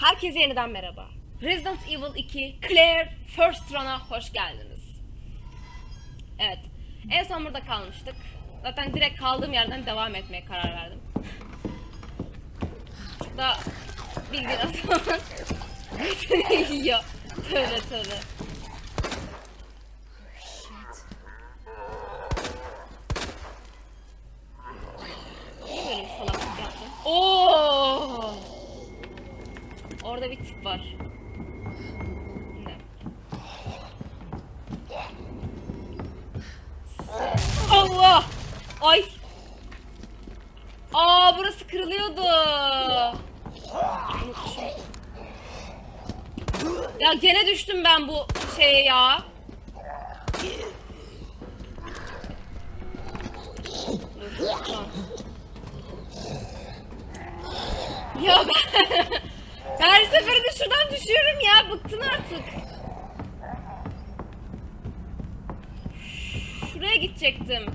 Herkese yeniden merhaba. Resident Evil 2 Claire First Run'a hoş geldiniz. Evet. En son burada kalmıştık. Zaten direkt kaldığım yerden devam etmeye karar verdim. Da bildiğin adamın götünü yiyor. Tövbe tövbe. Oo! Orada bir tip var. Allah! Ay! Aa burası kırılıyordu. Ya gene düştüm ben bu şeye ya. Ya ben... Her seferinde şuradan düşüyorum ya. Bıktım artık. Şuraya gidecektim.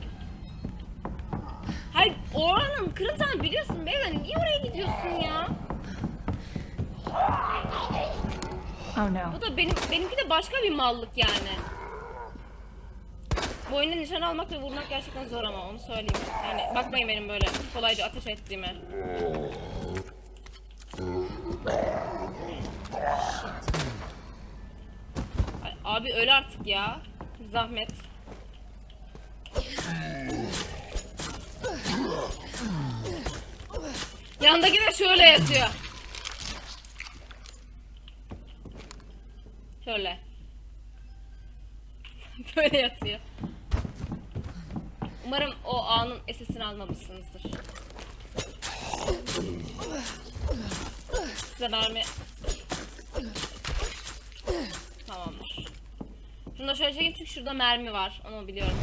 Hayır oranın kırılacağını biliyorsun beyler. Niye oraya gidiyorsun ya? Oh no. Bu da benim benimki de başka bir mallık yani. Bu oyunda nişan almak ve vurmak gerçekten zor ama onu söyleyeyim. Yani bakmayın benim böyle kolayca ateş ettiğime. Abi öl artık ya. Zahmet. Yandaki de şöyle yatıyor. Şöyle. Böyle yatıyor. Umarım o anın esesini almamışsınızdır. Size mermi... Tamamdır. Şunu da şöyle çekeyim çünkü şurada mermi var. Onu biliyorum.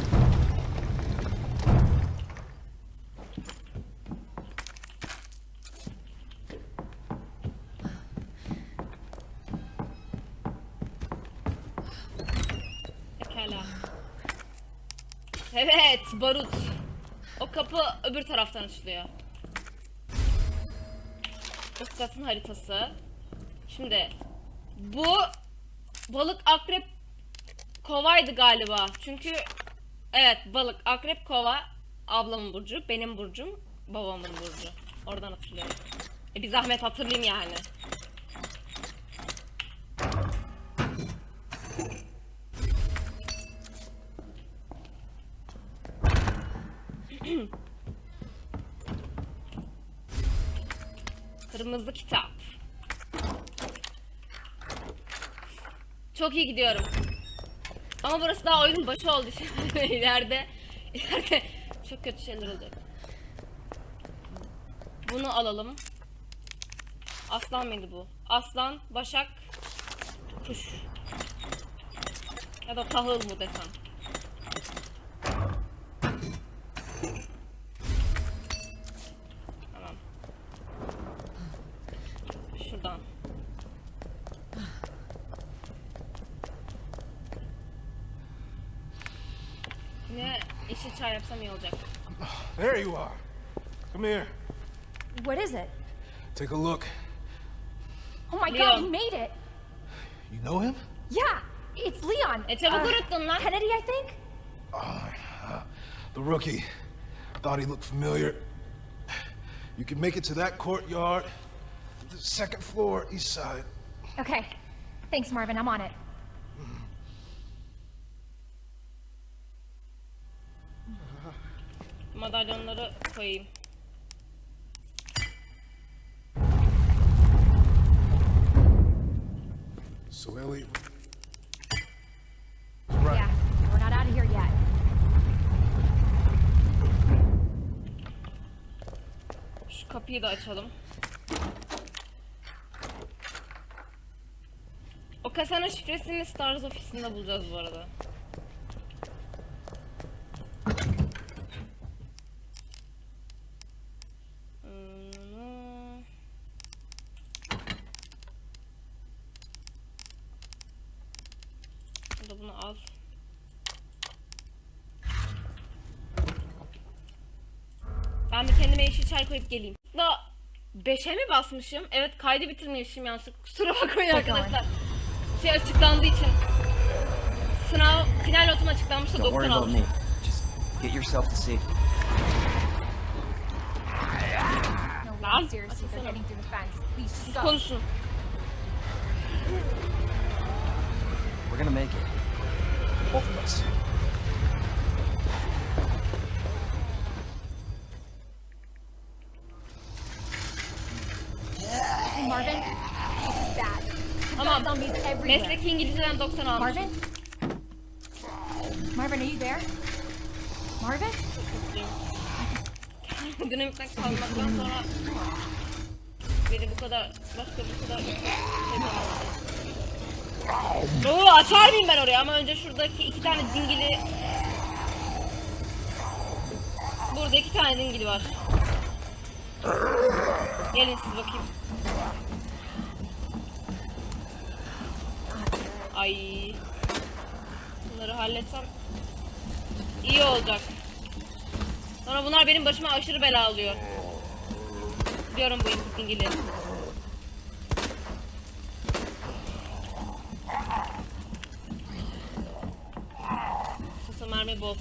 Pekala. Evet, barut. O kapı öbür taraftan açılıyor. Iskat'ın haritası. Şimdi bu balık akrep kovaydı galiba. Çünkü evet balık akrep kova ablamın burcu, benim burcum, babamın burcu. Oradan hatırlıyorum. E bir zahmet hatırlayayım yani. Kırmızı kitap. Çok iyi gidiyorum. Ama burası daha oyunun başı oldu şimdi ileride. ileride çok kötü şeyler olacak. Bunu alalım. Aslan mıydı bu? Aslan, başak, kuş. Ya da tahıl mı desem. Come here. What is it? Take a look. Oh my Leon. god, he made it! You know him? Yeah, it's Leon. It's çabuk Uh. Kennedy, I think? The rookie. Thought he looked familiar. You can make it to that courtyard. The second floor, east side. Okay. Thanks, Marvin. I'm on it. Madalyonları koyayım. So Ellie. Yeah, we're not out of here yet. Şu kapıyı da açalım. O kasanın şifresini Stars ofisinde bulacağız bu arada. Hmm. Bu da bunu al. Çay koyup geleyim. Da 5'e mi basmışım? Evet kaydı bitirmişim yanlışlıkla. Kusura bakmayın arkadaşlar. Şey açıklandığı için. Sınav final notum açıklanmış da Don't worry 90 about almış. me. Just get yourself to safety. Lan, Siz konuşun. We're gonna make it. Both of us. İngilizceden 90 almış. Marvin? Marvin, are you there? Marvin? Dinamikten kalmaktan sonra beni bu kadar başka bu kadar. Oo açar mıyım ben oraya ama önce şuradaki iki tane dingili Burada iki tane dingili var. Gelin siz bakayım. Ay. Bunları halletsem iyi olacak. Sonra bunlar benim başıma aşırı bela alıyor. Diyorum bu İngiliz. Sasa mermi bol.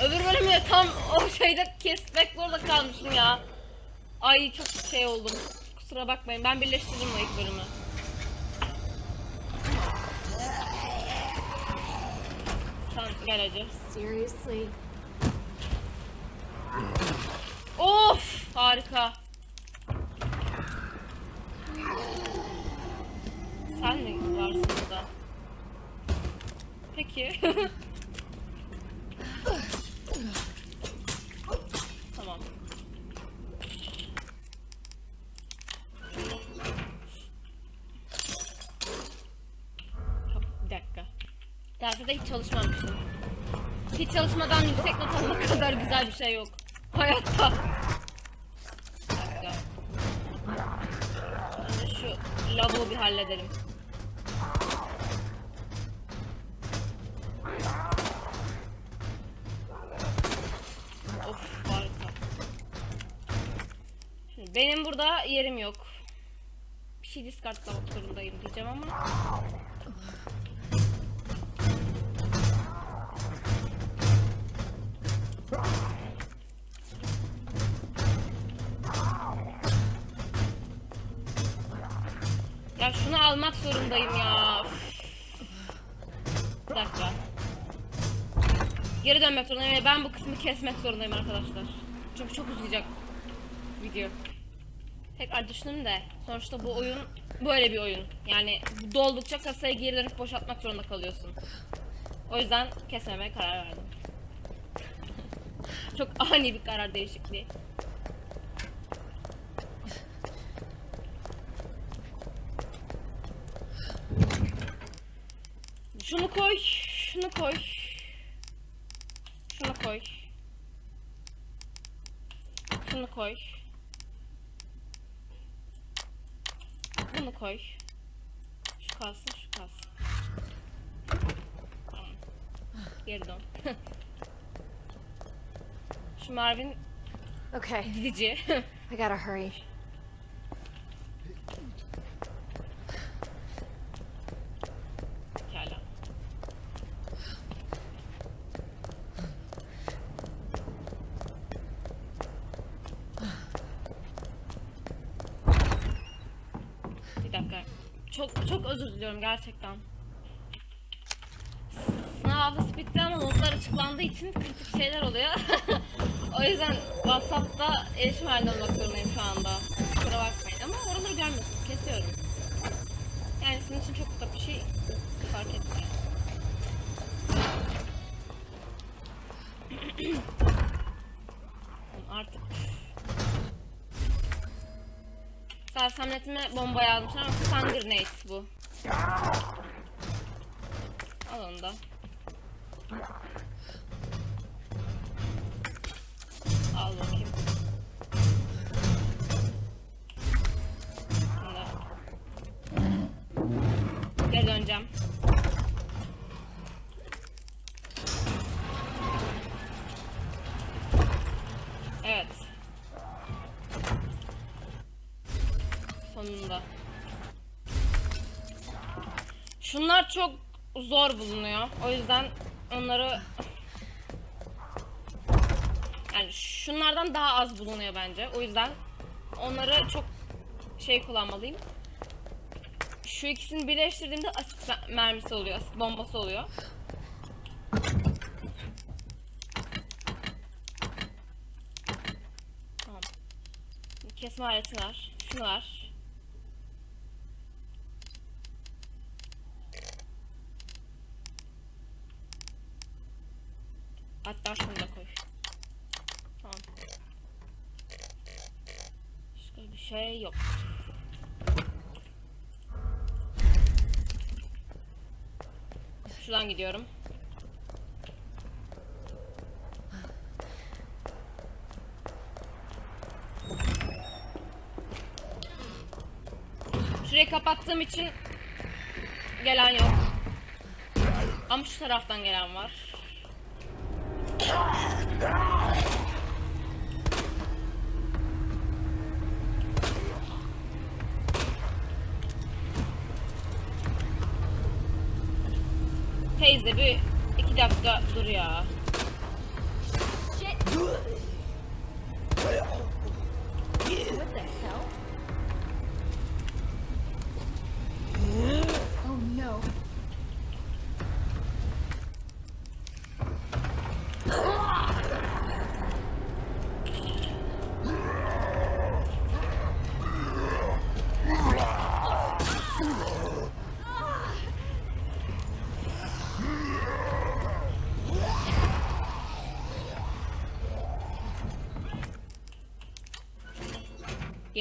Öbür bölümü tam o şeyde kesmek zorunda kalmışım ya. Ay çok şey oldum. Kusura bakmayın. Ben birleştirdim o ilk bölümü. Sen gel acı. Seriously? Of harika. Sen mi varsın burada? Peki. tamam. Bir de hiç çalışmamıştım. Hiç çalışmadan yüksek not almak kadar güzel bir şey yok. Hayatta. Önce şu lavuğu bir halledelim. Benim burada yerim yok. Bir şey discardlamak zorundayım diyeceğim ama. Ya şunu almak zorundayım ya. Bir dakika. Geri dönmek zorundayım ve ben bu kısmı kesmek zorundayım arkadaşlar. Çünkü çok uzayacak video. Tekrar düşündüm de sonuçta bu oyun böyle bir oyun. Yani doldukça kasayı geri dönüp boşaltmak zorunda kalıyorsun. O yüzden kesmemeye karar verdim. çok ani bir karar değişikliği. Şunu koy, şunu koy. Şunu koy. Şunu koy. Bunu koy. Şu kalsın, şu kalsın. Tamam. Geri dön. şu Marvin Okay, gidici. I gotta hurry. Gerçekten. Sınav bitti ama notlar açıklandığı için kritik şeyler oluyor. o yüzden WhatsApp'ta erişim halinde olmak zorundayım şu anda. Kusura bakmayın ama oraları görmüyorsunuz. Kesiyorum. Yani sizin için çok da bir şey fark etmiyor. Artık. Sersemletme bomba yazmışlar ama stun grenade bu. Al onu da. Al bakayım. Bulunuyor. O yüzden onları yani şunlardan daha az bulunuyor bence. O yüzden onları çok şey kullanmalıyım. Şu ikisini birleştirdiğimde asit me- mermisi oluyor, asit bombası oluyor. Tamam. Kesme aleti var. Şunu var. Hatta şunu da koy. Tamam. Başka bir şey yok. Şuradan gidiyorum. Şurayı kapattığım için gelen yok. Ama şu taraftan gelen var. Teyze bir iki dakika dur ya. What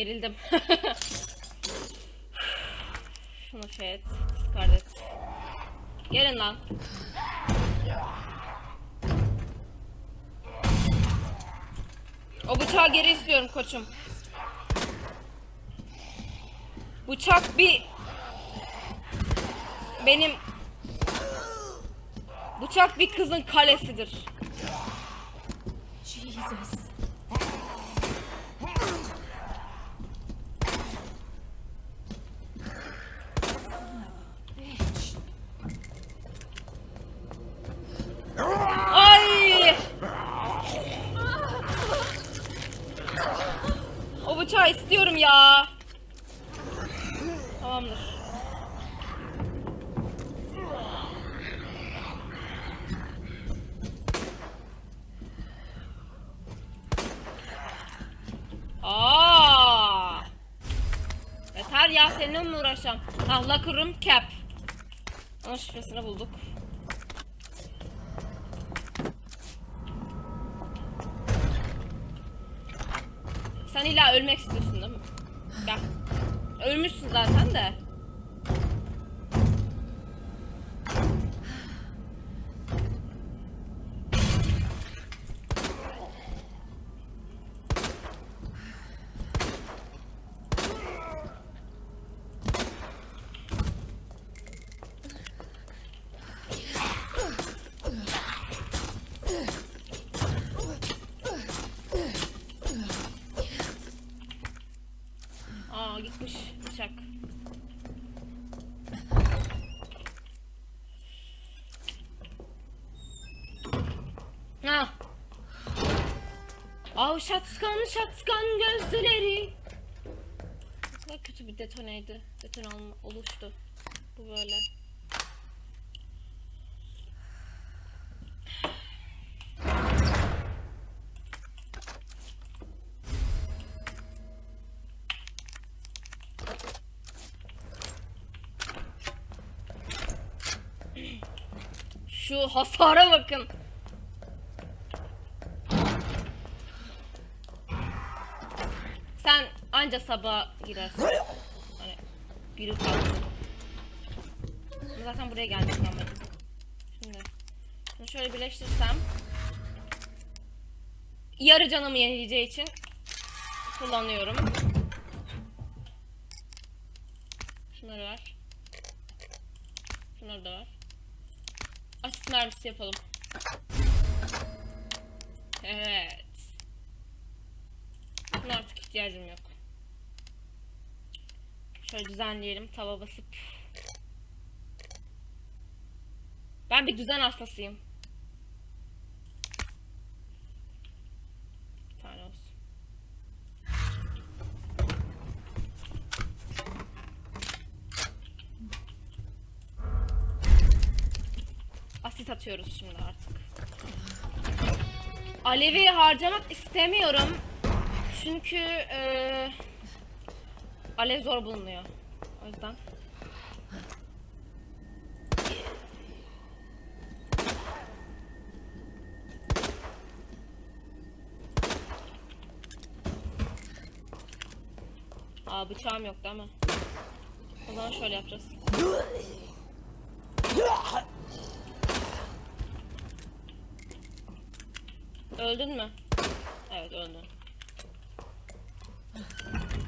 Gerildim. Şunu şey et. Discard. Gelin lan. O bıçağı geri istiyorum koçum. Bıçak bir... Benim... Bıçak bir kızın kalesidir. Jesus. Ay! O bıçağı istiyorum ya. Tamamdır. Aa! Yeter ya seninle mi uğraşacağım? Ah, locker room cap. Onun şifresini bulduk. Sen istiyorsun değil mi? Gel. Ölmüşsün zaten de. Aa şatskan şatskan gözleri. Ne kötü bir detoneydi. Deton oluştu. Bu böyle. Şu hasara bakın. Sen Anca sabah girersin. Hani biri. Ama Zaten buraya geldik amacım. Şimdi şunu şöyle birleştirsem yarı canımı yenileyeceği için kullanıyorum. Şunları ver. Şunları da ver. Asist mermisi yapalım. Evet. Buna artık ihtiyacım yok. Şöyle düzenleyelim. Tava basıp. Ben bir düzen hastasıyım. Asit atıyoruz şimdi artık. Alevi harcamak istemiyorum. Çünkü eee alev zor bulunuyor. O yüzden. Aa bıçağım yok değil mi? O zaman şöyle yapacağız. Öldün mü? Evet öldün.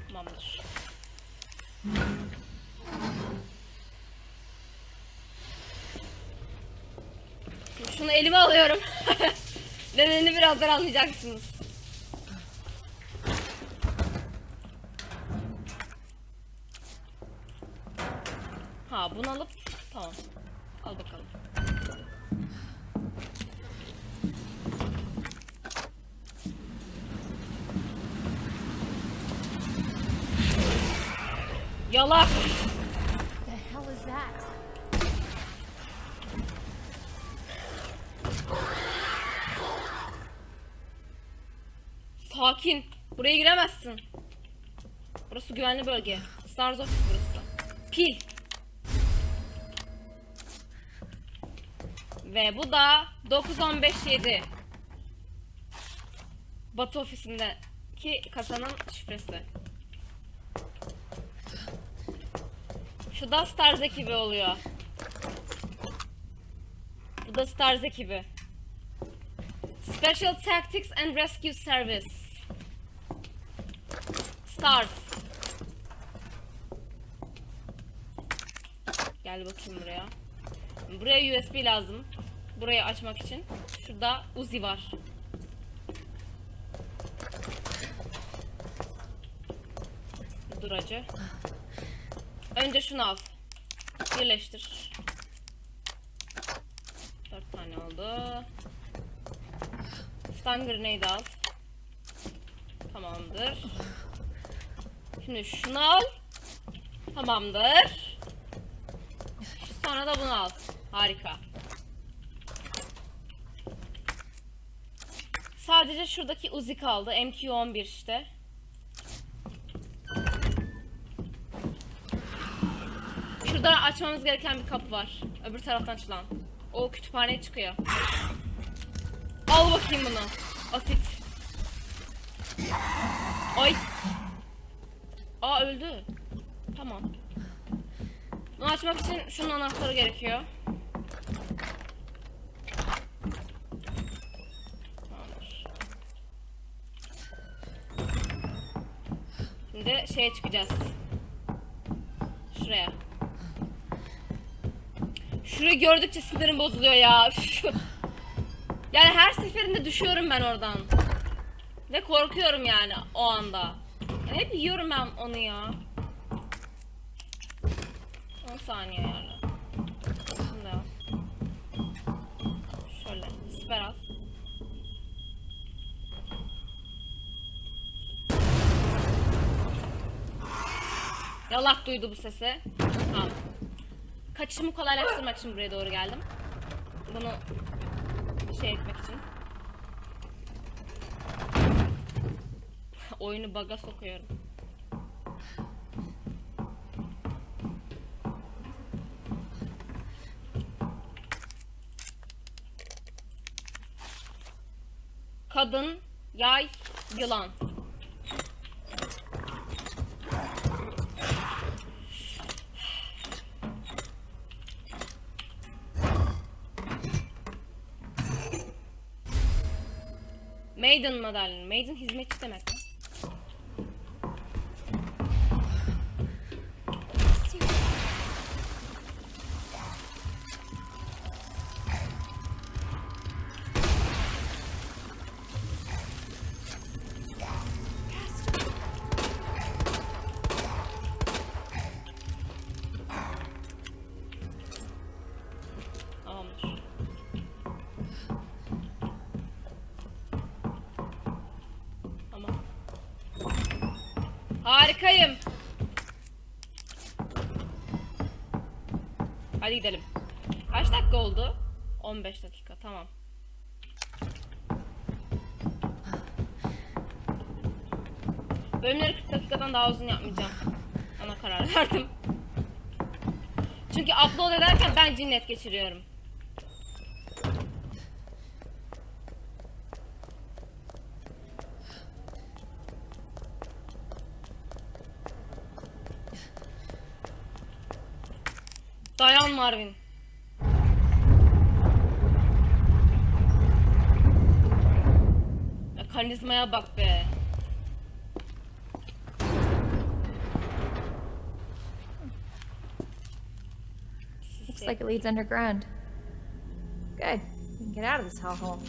Tamamdır. Şunu elime alıyorum. Nedenini birazdan anlayacaksınız. Ha bunu alıp tamam. Al bakalım. Yalak. Sakin. Buraya giremezsin. Burası güvenli bölge. Stars Office burası. Pil. Ve bu da 9157. Batı ofisindeki kasanın şifresi. Şu da Stars ekibi oluyor. Bu da Stars ekibi. Special Tactics and Rescue Service. Stars. Gel bakayım buraya. Buraya USB lazım. Burayı açmak için. Şurada Uzi var. Dur acı. Önce şunu al. Birleştir. Dört tane oldu. Stun grenade al. Tamamdır. Şimdi şunu al. Tamamdır. Sonra da bunu al. Harika. Sadece şuradaki Uzi kaldı. MQ-11 işte. Şurada açmamız gereken bir kapı var. Öbür taraftan açılan. O kütüphaneye çıkıyor. Al bakayım bunu. Asit. Ay. Aa öldü. Tamam. Bunu açmak için şunun anahtarı gerekiyor. Şimdi şeye çıkacağız. Şuraya. Şurayı gördükçe sinirim bozuluyor ya. Yani her seferinde düşüyorum ben oradan. Ve korkuyorum yani o anda. Hep yiyorum ben onu ya. 10 saniye yani. Şimdi al. Şöyle siper al. Yalak duydu bu sesi. Tamam. Kaçışımı kolaylaştırmak için buraya doğru geldim. Bunu şey etmek için. oyunu baga sokuyorum. Kadın, yay, yılan. Maiden madalyonu. Maiden hizmetçi demek. Harikayım. Hadi gidelim. Kaç dakika oldu? 15 dakika tamam. Bölümleri 40 dakikadan daha uzun yapmayacağım. Ona karar verdim. Çünkü upload ederken ben cinnet geçiriyorum. Marvin. Ya karizmaya bak be. Looks like it leads underground. Good. We can get out of this hellhole.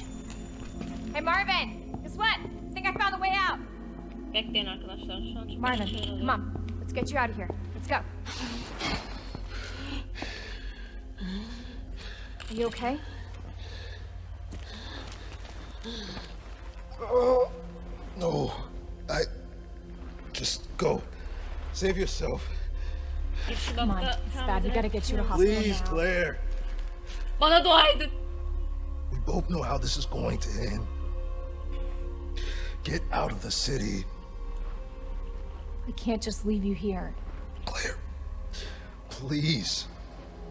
Hey, Marvin! Guess what? I think I found a way out. Bekleyin arkadaşlar. Şu an çok Marvin, şey come on. Let's get you out of here. Let's go. You okay? Oh, no. I. Just go. Save yourself. Bir Come on. It's bad. We gotta get you to hospital Please, now. Claire. Bana dua edin. We both know how this is going to end. Get out of the city, We can't just leave you here. Claire. Please.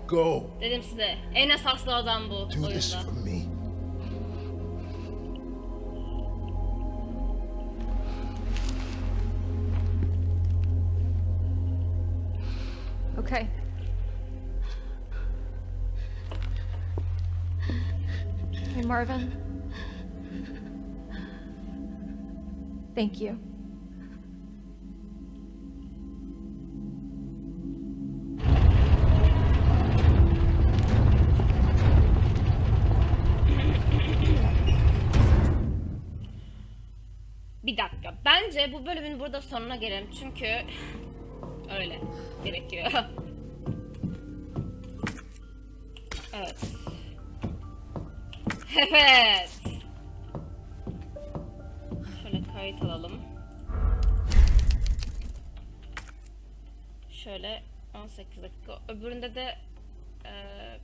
Go. Dedim size. En esaslı adam bu Do this oyunda. for me. Okay. Hey, Marvin. Thank you. Bence bu bölümün burada sonuna gelelim. Çünkü öyle gerekiyor. Evet. Evet. Şöyle kayıt alalım. Şöyle 18 dakika. Öbüründe de eee,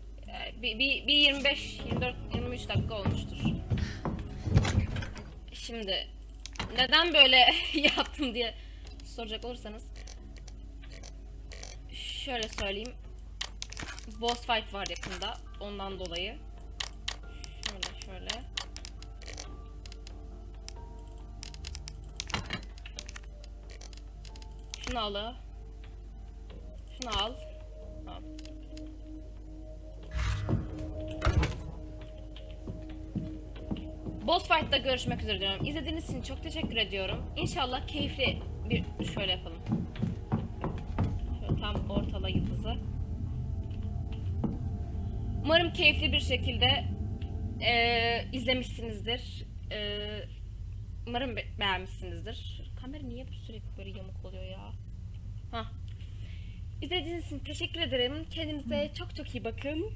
bir, bir, bir 25, 24, 23 dakika olmuştur. Şimdi neden böyle yaptım diye soracak olursanız şöyle söyleyeyim. Boss fight var yakında. Ondan dolayı. Şöyle şöyle. Şunu al. Şunu al. Boss Fight'ta görüşmek üzere diyorum. İzlediğiniz için çok teşekkür ediyorum. İnşallah keyifli bir şöyle yapalım. Şöyle tam ortala yıldızı. Umarım keyifli bir şekilde eee, izlemişsinizdir. Eee, umarım be- beğenmişsinizdir. Kamera niye bu sürekli böyle yamuk oluyor ya? Hah. İzlediğiniz için teşekkür ederim. Kendinize çok çok iyi bakın.